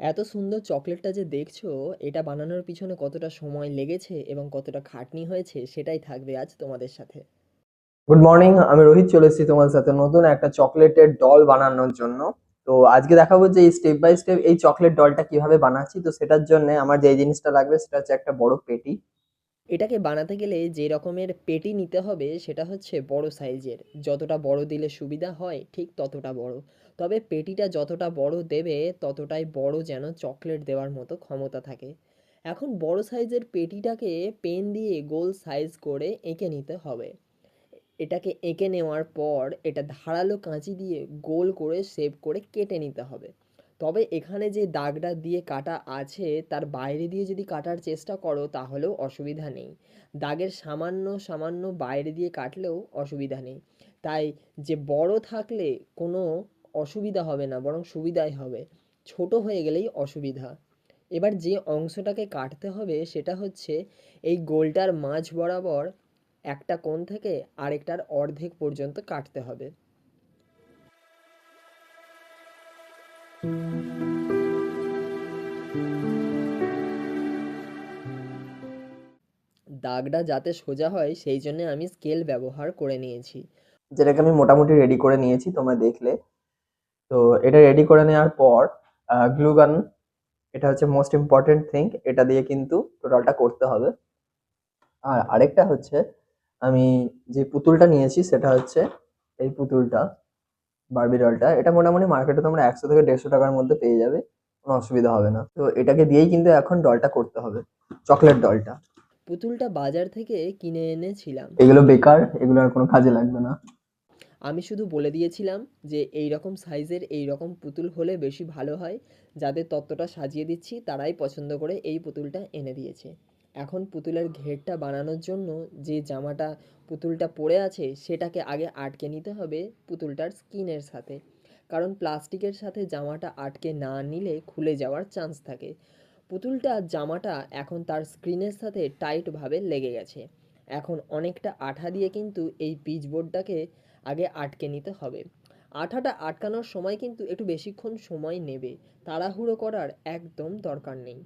এত সুন্দর চকলেটটা যে দেখছ এটা বানানোর পিছনে কতটা সময় লেগেছে এবং কতটা খাটনি হয়েছে সেটাই থাকবে আজ তোমাদের সাথে। গুড মর্নিং আমি রোহিত চলে এসেছি তোমার সাথে নতুন একটা চকলেটের ডল বানানোর জন্য। তো আজকে দেখাবো যে স্টেপ বাই স্টেপ এই চকলেট ডলটা কীভাবে বানাচ্ছি। তো সেটার জন্য আমার যে জিনিসটা লাগবে সেটা হচ্ছে একটা বড় পেটি। এটাকে বানাতে গেলে যে রকমের পেটি নিতে হবে সেটা হচ্ছে বড় সাইজের যতটা বড় দিলে সুবিধা হয় ঠিক ততটা বড়। তবে পেটিটা যতটা বড় দেবে, ততটাই বড় যেন চকলেট দেওয়ার মতো ক্ষমতা থাকে। এখন বড় সাইজের পেটিটাকে পেন দিয়ে গোল সাইজ করে এঁকে নিতে হবে। এটাকে এঁকে নেওয়ার পর এটা ধারালো কাঁচি দিয়ে গোল করে শেপ করে কেটে নিতে হবে। তবে এখানে যে দাগটা দিয়ে কাটা আছে, তার বাইরে দিয়ে যদি কাটার চেষ্টা করো, তাহলেও অসুবিধা নেই। দাগের সামান্য সামান্য বাইরে দিয়ে কাটলেও অসুবিধা নেই। তাই যে বড় থাকলে কোনো অসুবিধা হবে না, বরং সুবিধাই হবে। ছোট হয়ে গেলেই অসুবিধা। এবার যে অংশটাকে কাটতে হবে সেটা হচ্ছে এই গোলটার মাঝ বরাবর একটা কোণ থেকে আরেকটার অর্ধেক পর্যন্ত কাটতে হবে। দাগটা যাতে সোজা হয় সেই জন্য আমি স্কেল ব্যবহার করে নিয়েছি। যেটাকে আমি মোটামুটি রেডি করে নিয়েছি, তোমরা দেখলে। তো এটা রেডি করে নেওয়ার পর গ্লুগান এটা হচ্ছে মোস্ট ইম্পর্টেন্ট থিং এটা দিয়ে কিন্তু টোটালটা করতে হবে। আর আরেকটা হচ্ছে আমি যে পুতুলটা নিয়েছি সেটা হচ্ছে এই পুতুলটা বারবি ডলটা এটা মোটামুটি মার্কেটে তোমরা একশো থেকে দেড়শো টাকার মধ্যে পেয়ে যাবে কোনো অসুবিধা হবে না। তো এটাকে দিয়েই কিন্তু এখন ডলটা করতে হবে চকলেট ডলটা পুতুলটা বাজার থেকে কিনে এনেছিলাম। এগুলো বেকার এগুলো আর কোনো কাজে লাগবে না। আমি শুধু বলে দিয়েছিলাম যে এই রকম সাইজের এই রকম পুতুল হলে বেশি ভালো হয়। যাদের তত্ত্বটা সাজিয়ে দিচ্ছি, তারাই পছন্দ করে এই পুতুলটা এনে দিয়েছে। এখন পুতুলের ঘেরটা বানানোর জন্য যে জামাটা পুতুলটা পরে আছে, সেটাকে আগে আটকে নিতে হবে পুতুলটার স্কিনের সাথে। কারণ প্লাস্টিকের সাথে জামাটা আটকে না নিলে খুলে যাওয়ার চান্স থাকে। পুতুলটা, জামাটা এখন তার স্ক্রিনের সাথে টাইটভাবে লেগে গেছে। এখন অনেকটা আঠা দিয়ে কিন্তু এই পিচবোর্ডটাকে আগে আটকে নিতে হবে। আঠাটা আটকানোর সময় কিন্তু একটু বেশিক্ষণ সময় নেবে। তাড়াহুড়ো করার একদম দরকার নেই।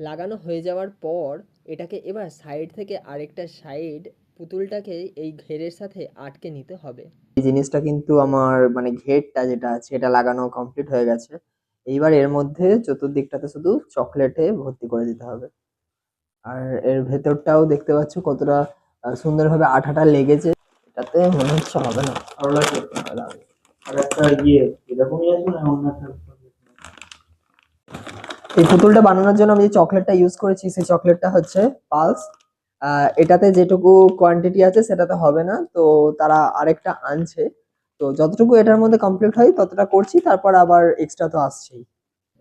লাগানো হয়ে যাওয়ার পর এটাকে এবার সাইড থেকে আরেকটা সাইড পুতুলটাকে এই ঘেরের সাথে আটকে নিতে হবে। এই জিনিসটা কিন্তু আমার মানে ঘেরটা যেটা আছে এটা লাগানো কমপ্লিট হয়ে গেছে। এইবার এর মধ্যে চতুর্দিকটাতে শুধু চকলেটে ভর্তি করে দিতে হবে। আর এর ভেতরটাও দেখতে পাচ্ছ কতটা সুন্দরভাবে আঠাটা লেগেছে। এটাতে মনে হচ্ছে হবে না। ভালো দারুণ। আর একটা ইয়ে এরকমই আছে না অন্য একটা এই পুতুলটা বানানোর জন্য আমি যে চকলেটটা ইউজ করেছি সেই চকলেটটা হচ্ছে পালস। এটাতে যেটুকু কোয়ান্টিটি আছে সেটাতে হবে না। তো তারা আরেকটা আনছে। তো যতটুকু এটার মধ্যে কমপ্লিট হয় ততটা করছি। তারপর আবার এক্সট্রা তো আসছেই।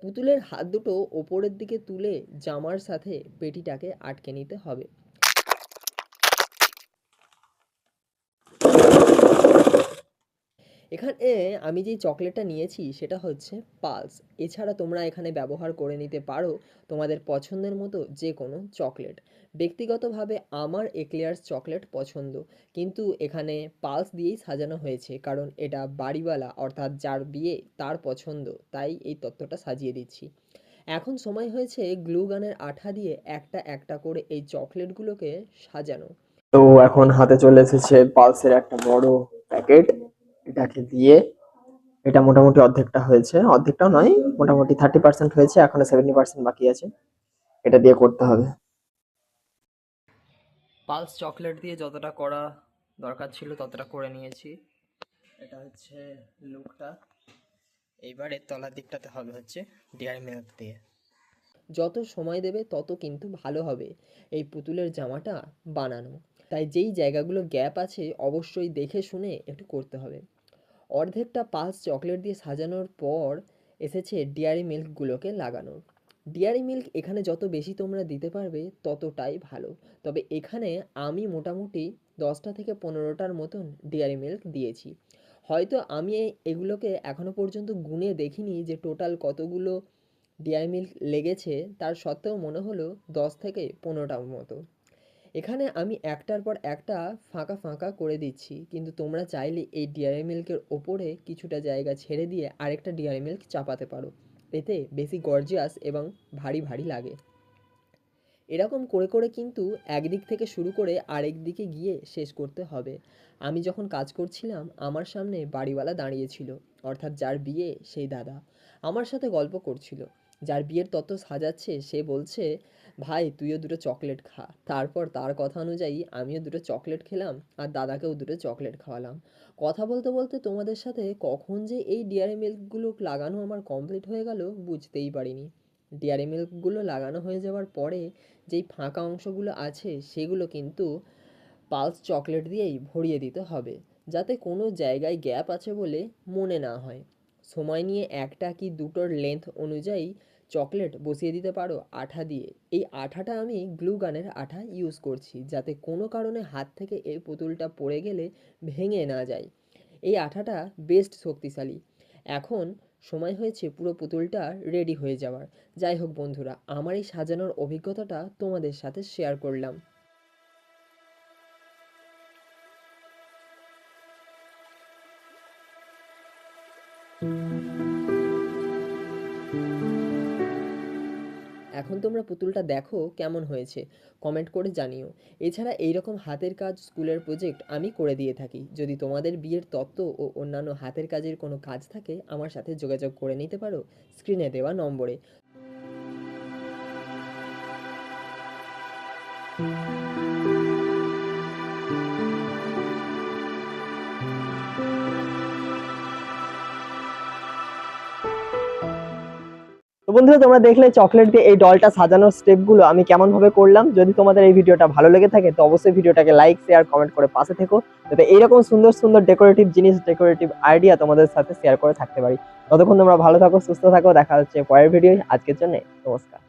পুতুলের হাত দুটো ওপরের দিকে তুলে জামার সাথে পেটিটাকে আটকে নিতে হবে। এখানে আমি যেই চকলেটটা নিয়েছি সেটা হচ্ছে পালস। এছাড়া তোমরা এখানে ব্যবহার করে নিতে পারো তোমাদের পছন্দের মতো যে কোনো চকলেট। ব্যক্তিগতভাবে আমার এক্লেয়ার্স চকলেট পছন্দ, কিন্তু এখানে পালস দিয়েই সাজানো হয়েছে, কারণ এটা বাড়িওয়ালা, অর্থাৎ যার বিয়ে তার পছন্দ, তাই এই তত্ত্বটা সাজিয়ে দিচ্ছি। এখন সময় হয়েছে গ্লু গানের আঠা দিয়ে একটা একটা করে এই চকলেটগুলোকে সাজানো। তো এখন হাতে চলে এসেছে পালসের একটা বড় প্যাকেট। এটাকে দিয়ে এটা মোটামুটি অর্ধেকটা হয়েছে। অর্ধেকটাও নয়, মোটামুটি থার্টি পার্সেন্ট হয়েছে, এখনও সেভেন্টি পার্সেন্ট বাকি আছে। এটা দিয়ে করতে হবে। পালস চকলেট দিয়ে যতটা করা দরকার ছিল ততটা করে নিয়েছি। এটা হচ্ছে লুকটা। এইবার এর তলার দিকটাতে হবে হচ্ছে ডিয়ারি মিল্ক দিয়ে। যত সময় দেবে তত কিন্তু ভালো হবে এই পুতুলের জামাটা বানানো। তাই যেই জায়গাগুলো গ্যাপ আছে অবশ্যই দেখে শুনে একটু করতে হবে। অর্ধেকটা পাস চকলেট দিয়ে সাজানোর পর এসেছে ডিয়ারি মিল্কগুলোকে লাগানোর। ডিয়ারি মিল্ক এখানে যত বেশি তোমরা দিতে পারবে, ততটাই ভালো। তবে এখানে আমি মোটামুটি দশটা থেকে পনেরোটার মতন ডিয়ারি মিল্ক দিয়েছি। হয়তো আমি এগুলোকে এখনও পর্যন্ত গুনে দেখিনি যে টোটাল কতগুলো ডিয়ারি মিল্ক লেগেছে, তার সত্ত্বেও মনে হলো দশ থেকে পনেরোটার মতো। এখানে আমি একটার পর একটা ফাঁকা ফাঁকা করে দিচ্ছি, কিন্তু তোমরা চাইলে এই ডিয়ারি মিল্কের ওপরে কিছুটা জায়গা ছেড়ে দিয়ে আরেকটা ডিয়ারি মিল্ক চাপাতে পারো। এতে বেশি গর্জিয়াস এবং ভারী ভারী লাগে। এরকম করে করে কিন্তু একদিক থেকে শুরু করে আরেক দিকে গিয়ে শেষ করতে হবে। আমি যখন কাজ করছিলাম, আমার সামনে বাড়িওয়ালা দাঁড়িয়েছিল অর্থাৎ যার বিয়ে সেই দাদা। আমার সাথে গল্প করছিল। যার বিয়ের তত্ত্ব সাজাচ্ছে, সে বলছে ভাই, তুইও দুটো চকলেট খা। তারপর তার কথা অনুযায়ী আমিও দুটো চকলেট খেলাম আর দাদাকেও দুটো চকলেট খাওয়ালাম। কথা বলতে বলতে তোমাদের সাথে কখন যে এই ডিয়ারি মিল্কগুলো লাগানো আমার কমপ্লিট হয়ে গেল বুঝতেই পারিনি। ডিয়ারি মিল্কগুলো লাগানো হয়ে যাওয়ার পরে যেই ফাঁকা অংশগুলো আছে সেগুলো কিন্তু পালস চকলেট দিয়েই ভরিয়ে দিতে হবে, যাতে কোনো জায়গায় গ্যাপ আছে বলে মনে না হয়। সময় নিয়ে একটা কি দুটোর লেন্থ অনুযায়ী চকলেট বসিয়ে দিতে পারো আঠা দিয়ে। এই আঠাটা আমি গ্লু গানের আঠা ইউজ করছি, যাতে কোনো কারণে হাত থেকে এই পুতুলটা পড়ে গেলে ভেঙে না যায়। এই আঠাটা বেস্ট শক্তিশালী। এখন সময় হয়েছে পুরো পুতুলটা রেডি হয়ে যাওয়ার। যাই হোক বন্ধুরা, আমার এই সাজানোর অভিজ্ঞতাটা তোমাদের সাথে শেয়ার করলাম। এখন তোমরা পুতুলটা দেখো কেমন হয়েছে কমেন্ট করে জানিও। এছাড়া এইরকম হাতের কাজ স্কুলের প্রজেক্ট আমি করে দিয়ে থাকি। যদি তোমাদের বিয়ের তত্ত্ব ও অন্যান্য হাতের কাজের কোনো কাজ থাকে, আমার সাথে যোগাযোগ করে নিতে পারো স্ক্রিনে দেওয়া নম্বরে। তো বন্ধুরা, তোমরা দেখলে চকলেট দিয়ে এই ডলটা সাজানোর স্টেপগুলো আমি কেমনভাবে করলাম। যদি তোমাদের এই ভিডিওটা ভালো লেগে থাকে, তো অবশ্যই ভিডিওটাকে লাইক শেয়ার কমেন্ট করে পাশে থেকো। যাতে এইরকম সুন্দর সুন্দর ডেকোরেটিভ জিনিস ডেকোরেটিভ আইডিয়া তোমাদের সাথে শেয়ার করে থাকতে পারি। ততক্ষণ তোমরা ভালো থাকো, সুস্থ থাকো। দেখা হচ্ছে পরের ভিডিও আজকের জন্য নমস্কার।